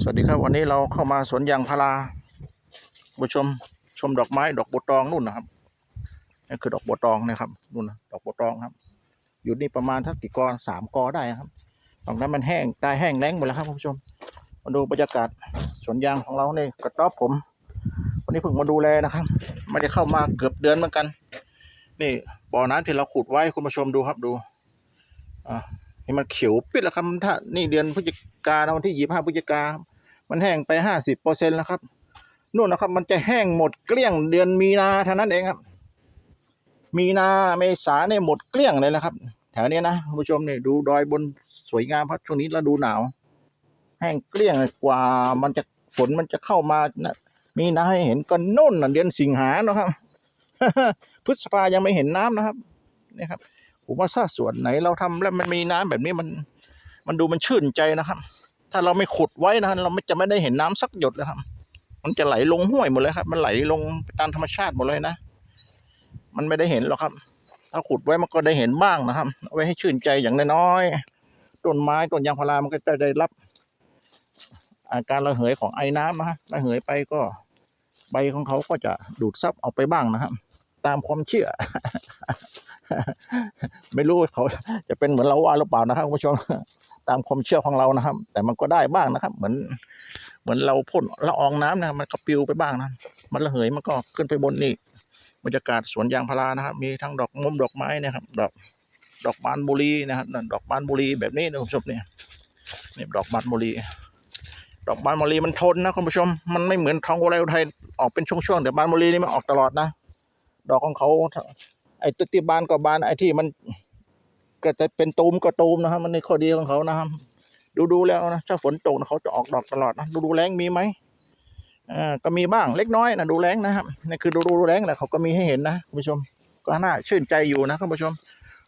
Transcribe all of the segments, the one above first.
สวัสดีครับวันนี้เราเข้ามาสวนยางพาราผู้ชมชมดอกไม้ดอกบัวตองนู่นนะครับนี่คือดอกบัวตองนะครับนู่นนะดอกบัวตองครับ อยู่นี่ประมาณทักกี่กอสามกอได้ครับตรงนั้นมันแห้งตายแห้งแล้งหมดแล้วครับคุณผู้ชม มาดูบรรยากาศสวนยางของเราเนี่ยกระต๊อบผม วันนี้เพิ่งมาดูแลนะครับ ไม่ได้เข้ามาเกือบเดือนเหมือนกัน นี่บ่อน้ำที่เราขุดไว้คุณผู้ชมดูครับดูอ่า นี่มันเขียวปิดแล้วครับถ้านี่เดือนพฤศจิกาวันที่ยี่ห้าพฤศจิกามันแห้งไปห้าสิบเปอร์เซ็นต์แล้วครับนู่นนะครับ มันจะแห้งหมดเกลี้ยงเดือนมีนาเท่านั้นเองครับ มีนาเมษาเนี่ยหมดเกลี้ยงเลยนะครับ แถวเนี้ยนะคุณผู้ชมเนี่ยดูดอยบนสวยงามครับช่วงนี้ฤดูหนาว แห้งเกลี้ยงกว่า มันจะฝนมันจะเข้ามานะมีนาให้เห็นก็นุ่นน่ะเดือนสิงหาเนอะครับพฤษภายังไม่เห็นน้ำนะครับนี่ครับ ผมว่าถ้าส่วนไหนเราทำแล้วมันมีน้ำแบบนี้มัน มันดูมันชื่นใจนะครับ ถ้าเราไม่ขุดไว้นะเราไม่จะไม่ได้เห็นน้ำสักหยดเลยครับ มันจะไหลลงห้วยหมดเลยครับ มันไหลลงตามธรรมชาติหมดเลยนะ มันไม่ได้เห็นหรอกครับ ถ้าขุดไว้มันก็ได้เห็นบ้างนะครับเอาไว้ให้ชื่นใจอย่างน้อยๆต้นไม้ต้นยางพารามันก็จะได้รับ อาการระเหยของไอ้น้ำนะฮะระเหยไปก็ใบของเขาก็จะดูดซับเอาไปบ้างนะครับ ตามความเชื่อ ไม่รู้เขาจะเป็นเหมือนเราว่าหรือเปล่านะครับคุณผู้ชมตามความเชื่อของเรานะครับ แต่มันก็ได้บ้างนะครับ เหมือน เหมือนเราพ่นละอองน้ำนะครับมันก็ปิวไปบ้างนะมันระเหยมันก็ขึ้นไปบนนี่บรรยากาศสวนยางพารานะครับ มีทั้งดอกมุมดอกไม้นะครับ ดอกดอกบานบุรีนะครับดอกบานบุรีแบบนี้นะคุณผู้ชมเนี่ยนี่ดอกบานบุรีดอกบานบุรีมันทนนะคุณผู้ชม มันไม่เหมือนทองอุไรอุทัยออกเป็นช่วงๆแต่บานบุรีนี่มันออกตลอดนะ ดอกของเขา ไอ้ตุติบานกับานไอ้ที่มันก็จะเป็นตูมก็ตูมนะครับ มันในข้อดีของเขานะครับ ดูดูแล้วนะถ้าฝนตกนะเขาจะออกดอกตลอดนะดูดูแรงมีไหมอ่าก็มีบ้างเล็กน้อยนะดูแรงนะครับนี่คือดูดูแรงแหละเขาก็มีให้เห็นนะคุณผู้ชม ก็น่าชื่นใจอยู่นะคุณผู้ชม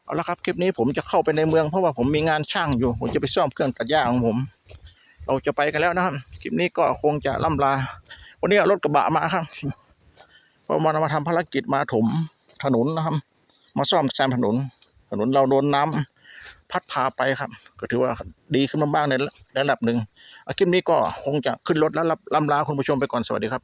เอาละครับคลิปนี้ผมจะเข้าไปในเมืองเพราะว่าผมมีงานช่างอยู่ ผมจะไปซ่อมเครื่องตัดหญ้าของผม เราจะไปกันแล้วนะครับคลิปนี้ก็คงจะล่ำลา วันนี้รถกระบะมาครับเพราะมันมาทำภารกิจมาถม ถนนนะครับ มาซ่อมแซมถนน ถนนเราโดนน้ำพัดพาไปครับ ก็ถือว่าดีขึ้นมาบ้างในระดับหนึ่งอาคลิปนี้ก็คงจะขึ้นรถแล้วรับลำลาคุณผู้ชมไปก่อนสวัสดีครับ